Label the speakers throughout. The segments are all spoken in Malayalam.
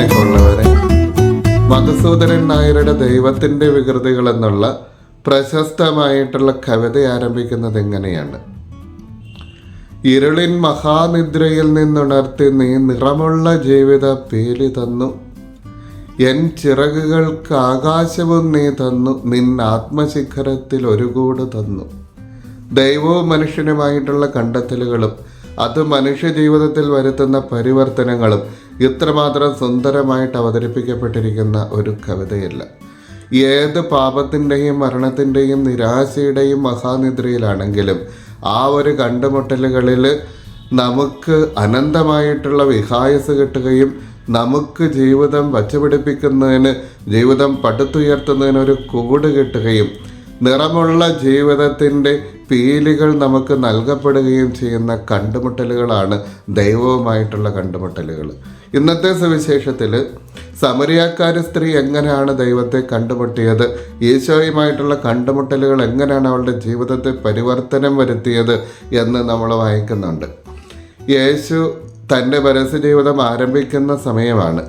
Speaker 1: സ്നേഹമുള്ളവരെ മധുസൂദനൻ നായരുടെ ദൈവത്തിന്റെ വികൃതികൾ എന്നുള്ള പ്രശസ്തമായിട്ടുള്ള കവിത ആരംഭിക്കുന്നത് എങ്ങനെയാണ്? ഇരുളിൻ മഹാനിദ്രയിൽ നിന്നുണർത്തി നീ നിറമുള്ള ജീവിത പേലി തന്നു. എൻ ചിറകുകൾക്ക് ആകാശവും നീ തന്നു. നിൻ ആത്മശിഖരത്തിൽ ഒരു കൂട് തന്നു. ദൈവവും മനുഷ്യനുമായിട്ടുള്ള കണ്ടെത്തലുകളും അത് മനുഷ്യ ജീവിതത്തിൽ വരുത്തുന്ന പരിവർത്തനങ്ങളും ഇത്രമാത്രം സുന്ദരമായിട്ട് അവതരിപ്പിക്കപ്പെട്ടിരിക്കുന്ന ഒരു കവിതയല്ല. ഏത് പാപത്തിന്റെയും മരണത്തിന്റെയും നിരാശയുടെയും മഹാനിദ്രയിലാണെങ്കിലും ആ ഒരു കണ്ടുമുട്ടലുകളിൽ നമുക്ക് അനന്തമായിട്ടുള്ള വിഹായസ് കിട്ടുകയും നമുക്ക് ജീവിതം വച്ചുപിടിപ്പിക്കുന്നതിന് ജീവിതം പടുത്തുയർത്തുന്നതിന് ഒരു കൂട് കിട്ടുകയും നിറമുള്ള ജീവിതത്തിന്റെ പീലികൾ നമുക്ക് നൽകപ്പെടുകയും ചെയ്യുന്ന കണ്ടുമുട്ടലുകളാണ് ദൈവവുമായിട്ടുള്ള കണ്ടുമുട്ടലുകൾ. ഇന്നത്തെ സവിശേഷത്തിൽ സമരിയാക്കാരി സ്ത്രീ എങ്ങനെയാണ് ദൈവത്തെ കണ്ടുമുട്ടിയത്? ഈശോയുമായിട്ടുള്ള കണ്ടുമുട്ടലുകൾ എങ്ങനെയാണ് അവളുടെ ജീവിതത്തെ പരിവർത്തനം വരുത്തിയത് എന്ന് നമ്മൾ വായിക്കുന്നുണ്ട്. യേശു തന്റെ പരസ്യ ജീവിതം ആരംഭിക്കുന്ന സമയമാണ്.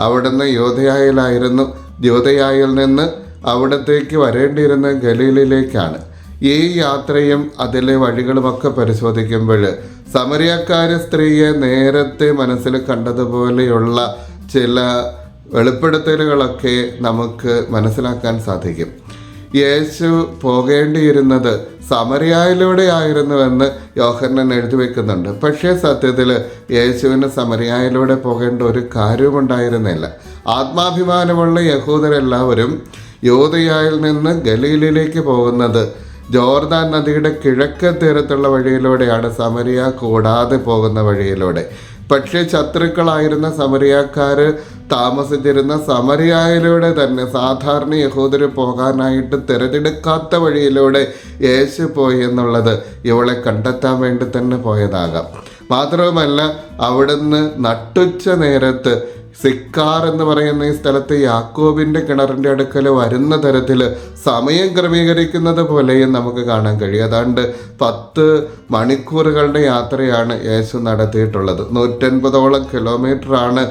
Speaker 1: അവിടുന്ന് യോധയായിലായിരുന്നു യോധയായിൽ നിന്ന് അവിടത്തേക്ക് വരേണ്ടിയിരുന്ന ഗലീലിലേക്കാണ് ഈ യാത്രയും അതിലെ വഴികളുമൊക്കെ പരിശോധിക്കുമ്പോൾ സമരിയക്കാര സ്ത്രീയെ നേരത്തെ മനസ്സിൽ കണ്ടതുപോലെയുള്ള ചില വെളിപ്പെടുത്തലുകളൊക്കെ നമുക്ക് മനസ്സിലാക്കാൻ സാധിക്കും. യേശു പോകേണ്ടിയിരുന്നത് സമരിയായിലൂടെ ആയിരുന്നുവെന്ന് യോഹന്നൻ എഴുതി വെക്കുന്നുണ്ട്. പക്ഷേ സത്യത്തിൽ യേശുവിന് സമരിയായിലൂടെ പോകേണ്ട ഒരു കാര്യമുണ്ടായിരുന്നില്ല ആത്മാഭിമാനമുള്ള യഹൂദരെല്ലാവരും യോധയായിൽ നിന്ന് ഗലീലിലേക്ക് പോകുന്നത് ജോർദാൻ നദിയുടെ കിഴക്ക് തീരത്തുള്ള വഴിയിലൂടെയാണ് സമരിയ കൂടാതെ പോകുന്ന വഴിയിലൂടെ. പക്ഷേ ശത്രുക്കളായിരുന്ന സമരിയാക്കാർ താമസിച്ചിരുന്ന സമരിയായിലൂടെ തന്നെ സാധാരണ യഹൂദർ പോകാനായിട്ട് തിരഞ്ഞെടുക്കാത്ത വഴിയിലൂടെ യേശു പോയി എന്നുള്ളത് ഇവളെ കണ്ടെത്താൻ വേണ്ടി തന്നെ പോയതാകാം. മാത്രവുമല്ല അവിടുന്ന് നട്ടുച്ച നേരത്ത് സിക്കാർ എന്ന് പറയുന്ന ഈ സ്ഥലത്ത് യാക്കോബിന്റെ കിണറിന്റെ അടുക്കൽ വരുന്ന തരത്തിൽ സമയം ക്രമീകരിക്കുന്നത് പോലെയും നമുക്ക് കാണാൻ കഴിയും. അതാണ്ട് പത്ത് മണിക്കൂറുകളുടെ യാത്രയാണ് യേശു നടത്തിയിട്ടുള്ളത്. നൂറ്റൻപതോളം കിലോമീറ്ററാണ്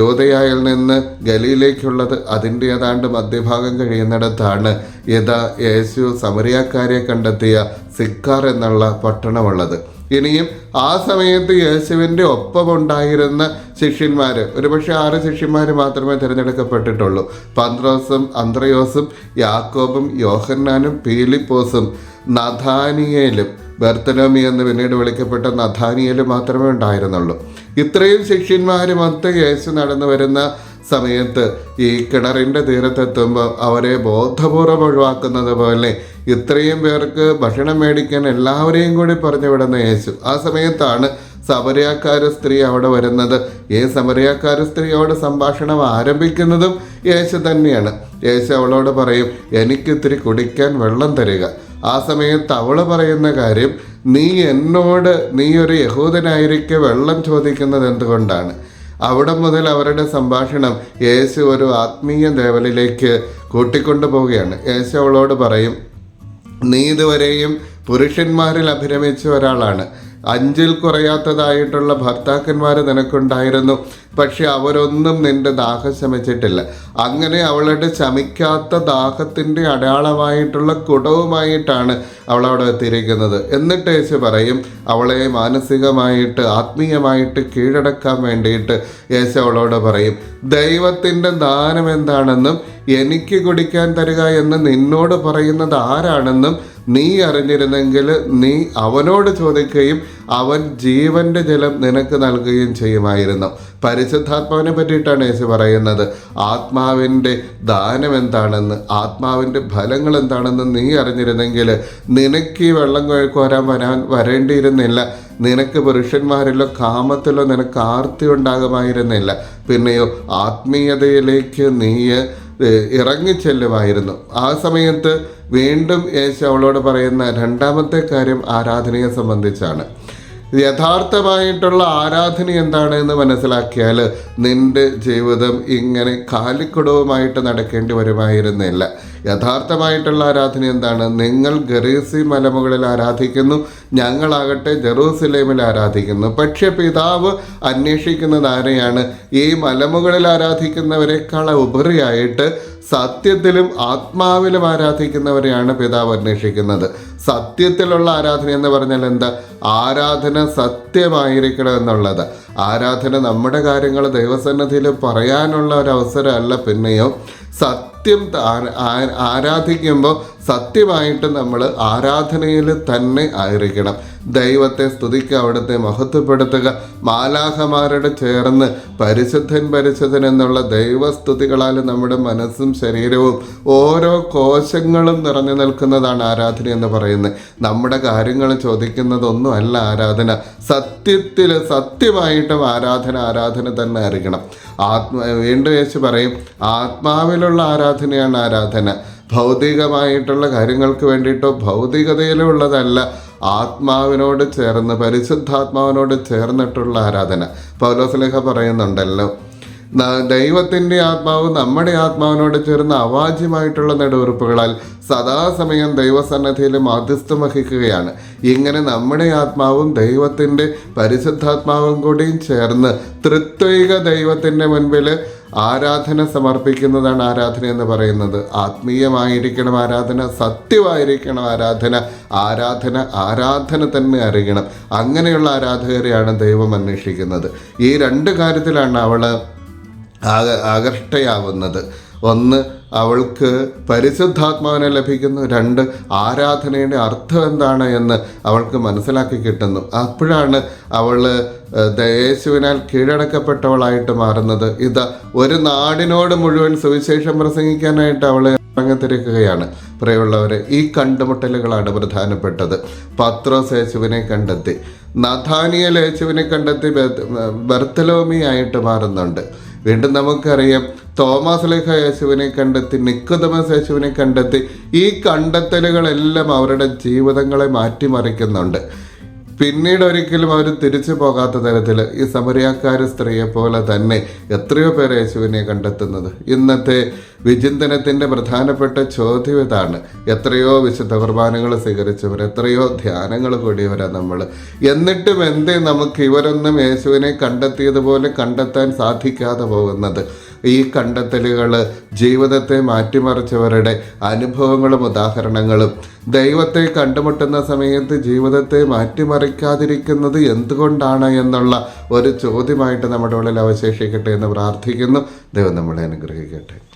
Speaker 1: യോധയായിൽ നിന്ന് ഗലിയിലേക്കുള്ളത് അതിന്റെ ഏതാണ്ട് മധ്യഭാഗം കഴിയുന്നിടത്താണ് യഥാ യേശു സമരിയാക്കാരെ കണ്ടെത്തിയ സിക്കാർ എന്നുള്ള പട്ടണമുള്ളത്. ഇനിയും ആ സമയത്ത് യേശുവിന്റെ ഒപ്പമുണ്ടായിരുന്ന ശിഷ്യന്മാർ ഒരുപക്ഷെ ആറ് ശിഷ്യന്മാർ മാത്രമേ തിരഞ്ഞെടുക്കപ്പെട്ടിട്ടുള്ളൂ. പന്ത്രോസും അന്ത്രയോസും യാക്കോബും യോഹന്നാനും പീലിപ്പോസും നഥാനിയേലും ബർത്തലോമി എന്ന് പിന്നീട് വിളിക്കപ്പെട്ട നഥാനിയേലും മാത്രമേ ഉണ്ടായിരുന്നുള്ളൂ. ഇത്രയും ശിഷ്യന്മാരുമൊത്ത് യേശു നടന്നു വരുന്ന സമയത്ത് ഈ കിണറിന്റെ തീരത്തെത്തുമ്പോൾ അവരെ ബോധപൂർവം ഒഴിവാക്കുന്നത് പോലെ ഇത്രയും പേർക്ക് ഭക്ഷണം മേടിക്കാൻ എല്ലാവരെയും കൂടി പറഞ്ഞു വിടുന്ന യേശു. ആ സമയത്താണ് സമരയാക്കാര സ്ത്രീ അവിടെ വരുന്നത്. ഈ സമരയാക്കാര സ്ത്രീയോട് സംഭാഷണം ആരംഭിക്കുന്നതും യേശു തന്നെയാണ്. യേശു അവളോട് പറയും എനിക്കിത്തിരി കുടിക്കാൻ വെള്ളം തരിക. ആ സമയത്ത് അവൾ പറയുന്ന കാര്യം നീ എന്നോട് നീ ഒരു യഹൂദനായിരിക്കെ വെള്ളം ചോദിക്കുന്നത് എന്തുകൊണ്ടാണ്? അവിടെ മുതൽ അവരുടെ സംഭാഷണം യേശു ഒരു ആത്മീയ ലേവലിലേക്ക് കൂട്ടിക്കൊണ്ടു പോവുകയാണ് യേശു അവളോട് പറയും നീ ഇതുവരെയും പുരുഷന്മാരിൽ അഭിരമിച്ച ഒരാളാണ്. അഞ്ചിൽ കുറയാത്തതായിട്ടുള്ള ഭർത്താക്കന്മാർ നിനക്കുണ്ടായിരുന്നു. പക്ഷെ അവരൊന്നും നിന്റെ ദാഹം ശമിച്ചിട്ടില്ല. അങ്ങനെ അവളുടെ ശമിക്കാത്ത ദാഹത്തിന്റെ അടയാളമായിട്ടുള്ള കുടവുമായിട്ടാണ് അവൾ അവിടെ എത്തിയിരിക്കുന്നത്. എന്നിട്ട് യേശു പറയും അവളെ മാനസികമായിട്ട് ആത്മീയമായിട്ട് കീഴടക്കാൻ വേണ്ടിയിട്ട് യേശു അവളോട് പറയും ദൈവത്തിന്റെ ദാനം എന്താണെന്നും എനിക്ക് കുടിക്കാൻ തരിക എന്ന് നിന്നോട് പറയുന്നത് ആരാണെന്നും നീ അറിഞ്ഞിരുന്നെങ്കിൽ നീ അവനോട് ചോദിക്കുകയും അവൻ ജീവന്റെ ജലം നിനക്ക് നൽകുകയും ചെയ്യുമായിരുന്നു. പരിശുദ്ധാത്മാവിനെ പറ്റിയിട്ടാണ് യേശു പറയുന്നത്. ആത്മാവിന്റെ ദാനം എന്താണെന്ന് ആത്മാവിന്റെ ഫലങ്ങൾ എന്താണെന്ന് നീ അറിഞ്ഞിരുന്നെങ്കിൽ നിനക്ക് ഈ വെള്ളം കോരാൻ വരാൻ വരേണ്ടിയിരുന്നില്ല. നിനക്ക് പുരുഷന്മാരിലോ കാമത്തിലോ നിനക്ക് ആർത്തി ഉണ്ടാകുമായിരുന്നില്ല. പിന്നെയോ ആത്മീയതയിലേക്ക് നീ ഇറങ്ങിച്ചെല്ലുമായിരുന്നു. ആ സമയത്ത് വീണ്ടും യേശു അവളോട് പറയുന്ന രണ്ടാമത്തെ കാര്യം ആരാധനയെ സംബന്ധിച്ചാണ്. യഥാർത്ഥമായിട്ടുള്ള ആരാധന എന്താണ് എന്ന് മനസ്സിലാക്കിയാൽ നിന്റെ ജീവിതം ഇങ്ങനെ കാലിക്കുടവുമായിട്ട് നടക്കേണ്ടി വരുമായിരുന്നില്ല. യഥാർത്ഥമായിട്ടുള്ള ആരാധന എന്താണ്? നിങ്ങൾ ഗറീസി മലമുകളിൽ ആരാധിക്കുന്നു ഞങ്ങളാകട്ടെ ജെറൂസലേമിൽ ആരാധിക്കുന്നു. പക്ഷെ പിതാവ് അന്വേഷിക്കുന്നത് ആരെയാണ്? ഈ മലമുകളിൽ ആരാധിക്കുന്നവരെക്കാൾ ഉപരിയായിട്ട് സത്യത്തിലും ആത്മാവിലും ആരാധിക്കുന്നവരെയാണ് പിതാവ് അന്വേഷിക്കുന്നത്. സത്യത്തിലുള്ള ആരാധന എന്ന് പറഞ്ഞാൽ എന്താ? ആരാധന സത്യമായിരിക്കണം എന്നുള്ളത്. ആരാധന നമ്മുടെ കാര്യങ്ങൾ ദൈവസന്നിധിയിൽ പറയാനുള്ള ഒരു അവസരമല്ല പിന്നെയോ. സത്യം ആ- ആരാധിക്കുമ്പോൾ സത്യമായിട്ട് നമ്മൾ ആരാധനയിൽ തന്നെ ആയിരിക്കണം. ദൈവത്തെ സ്തുതിക്കുക അവിടുത്തെ മഹത്വപ്പെടുത്തുക മാലാഹമാരുടെ ചേർന്ന് പരിശുദ്ധൻ പരിശുദ്ധൻ എന്നുള്ള ദൈവസ്തുതികളാൽ നമ്മുടെ മനസ്സും ശരീരവും ഓരോ കോശങ്ങളും നിറഞ്ഞു നിൽക്കുന്നതാണ് ആരാധന എന്ന് പറയുന്നത്. നമ്മുടെ കാര്യങ്ങൾ ചോദിക്കുന്നതൊന്നും അല്ല ആരാധന. സത്യത്തിൽ സത്യമായിട്ടും ആരാധന ആരാധന തന്നെ ആയിരിക്കണം. ആത്മ വീണ്ടും യേശു പറയും ആത്മാവിലുള്ള ആരാധനയാണ് ആരാധന? ഭൗതികമായിട്ടുള്ള കാര്യങ്ങൾക്ക് വേണ്ടിയിട്ടോ ഭൗതികതയിലുള്ളതല്ല ആത്മാവിനോട് ചേർന്ന് പരിശുദ്ധാത്മാവിനോട് ചേർന്നിട്ടുള്ള ആരാധന. പൗലോസ്ലേഖ പറയുന്നുണ്ടല്ലോ ദൈവത്തിന്റെ ആത്മാവ് നമ്മുടെ ആത്മാവിനോട് ചേർന്ന് അവാജ്യമായിട്ടുള്ള നെടുവെറുപ്പുകളാൽ സദാസമയം ദൈവസന്നദ്ധിയിൽ മാധ്യസ്ഥം വഹിക്കുകയാണ്. ഇങ്ങനെ നമ്മുടെ ആത്മാവും ദൈവത്തിന്റെ പരിശുദ്ധാത്മാവും കൂടിയും ചേർന്ന് തൃത്വിക ദൈവത്തിന്റെ മുൻപിൽ ആരാധന സമർപ്പിക്കുന്നതാണ് ആരാധന എന്ന് പറയുന്നത്. ആത്മീയമായിരിക്കണം ആരാധന സത്യമായിരിക്കണം ആരാധന ആരാധന ആരാധന തന്നെ അറിയണം. അങ്ങനെയുള്ള ആരാധകരെയാണ് ദൈവം അന്വേഷിക്കുന്നത്. ഈ രണ്ട് കാര്യത്തിലാണ് അവൾ ആക ആകർഷ്ടയാവുന്നത് ഒന്ന് അവൾക്ക് പരിശുദ്ധാത്മാവിനെ ലഭിക്കുന്നു. രണ്ട് ആരാധനയുടെ അർത്ഥം എന്താണ് എന്ന് അവൾക്ക് മനസ്സിലാക്കി കിട്ടുന്നു. അപ്പോഴാണ് അവൾ യേശുവിനാൽ കീഴടക്കപ്പെട്ടവളായിട്ട് മാറുന്നത്. ഇത് ഒരു നാടിനോട് മുഴുവൻ സുവിശേഷം പ്രസംഗിക്കാനായിട്ട് അവളെ ഇറങ്ങിത്തിരിക്കുകയാണ് പ്രിയമുള്ളവരെ ഈ കണ്ടുമുട്ടലുകളാണ് പ്രധാനപ്പെട്ടത്. പത്രോസ് യേശുവിനെ കണ്ടെത്തി. നഥാനിയൽ യേശുവിനെ കണ്ടെത്തി ബർത്തലോമി ആയിട്ട് മാറുന്നുണ്ട്. വീണ്ടും നമുക്കറിയാം തോമസ് ലേഖ യേശുവിനെ കണ്ടെത്തി നിക്കുതമസ് യേശുവിനെ കണ്ടെത്തി ഈ കണ്ടെത്തലുകളെല്ലാം അവരുടെ ജീവിതങ്ങളെ മാറ്റിമറിക്കുന്നുണ്ട്. പിന്നീട് ഒരിക്കലും അവർ തിരിച്ചു പോകാത്ത തരത്തിൽ ഈ സമരിയാക്കാർ സ്ത്രീയെ പോലെ തന്നെ എത്രയോ പേര് യേശുവിനെ കണ്ടെത്തുന്നത്. ഇന്നത്തെ വിചിന്തനത്തിന്റെ പ്രധാനപ്പെട്ട ചോദ്യം ഇതാണ്. എത്രയോ വിശുദ്ധ കുർബാനകൾ സ്വീകരിച്ചവർ എത്രയോ ധ്യാനങ്ങൾ കൂടിയവരാ നമ്മൾ എന്നിട്ടും എന്തേ നമുക്ക് ഇവരൊന്നും യേശുവിനെ കണ്ടെത്തിയതുപോലെ കണ്ടെത്താൻ സാധിക്കാതെ പോകുന്നത്? ഈ കണ്ടെത്തലുകൾ ജീവിതത്തെ മാറ്റിമറിച്ചവരുടെ അനുഭവങ്ങളും ഉദാഹരണങ്ങളും. ദൈവത്തെ കണ്ടുമുട്ടുന്ന സമയത്ത് ജീവിതത്തെ മാറ്റിമറിക്കാതിരിക്കുന്നത് എന്തുകൊണ്ടാണ് എന്നുള്ള ഒരു ചോദ്യമായിട്ട് നമ്മുടെ ഉള്ളിൽ അവശേഷിക്കട്ടെ എന്ന് പ്രാർത്ഥിക്കുന്നു. ദൈവം നമ്മളെ അനുഗ്രഹിക്കട്ടെ.